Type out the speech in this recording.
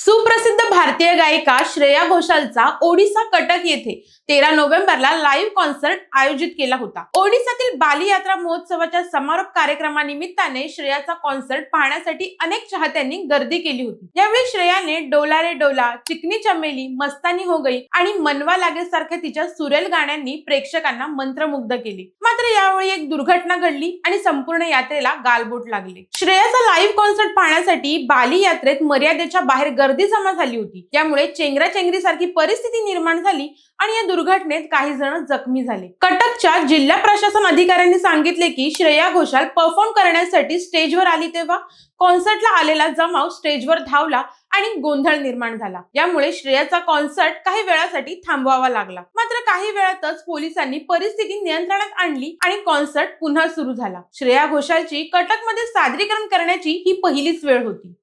सुप्रसिद्ध भारतीय गायिका श्रेया घोषालचा ओडिसा कटक येथे तेरा नोव्हेंबरला लाईव्ह कॉन्सर्ट आयोजित केला होता. ओडिसातील बाली यात्रा महोत्सवाच्या समारोप कार्यक्रमानिमित्ताने श्रेयाचा कॉन्सर्ट पाहण्यासाठी अनेक चाहत्यांनी गर्दी केली होती. यावेळी श्रेयाने डोला रे डोला चिकनी चमेली मस्तानी हो गई आणि मनवा लागे सारख्या तिच्या सुरेल गाण्यांनी प्रेक्षकांना मंत्रमुग्ध केले. मात्र यावेळी एक दुर्घटना घडली आणि संपूर्ण यात्रेला गालबोट लागले. श्रेयाचा लाईव्ह कॉन्सर्ट पाहण्यासाठी बाली यात्रेत मर्यादेच्या बाहेर गर्दी जमा झाली होती. त्यामुळे चेंगराचेंगरी सारखी परिस्थिती निर्माण झाली आणि या दुर्घटनेत काही जण जखमी झाले. कटकच्या जिल्हा प्रशासन अधिकाऱ्यांनी सांगितले की श्रेया घोषाल परफॉर्म करण्यासाठी स्टेजवर आली तेव्हा कॉन्सर्टला आलेला जमाव स्टेजवर धावला आणि गोंधळ निर्माण झाला. यामुळे श्रेयाचा कॉन्सर्ट काही वेळासाठी थांबवावा लागला. मात्र काही वेळातच पोलिसांनी परिस्थिती नियंत्रणात आणली आणि कॉन्सर्ट पुन्हा सुरू झाला. श्रेया घोषालची कटकमध्ये सादरीकरण करण्याची ही पहिलीच वेळ होती.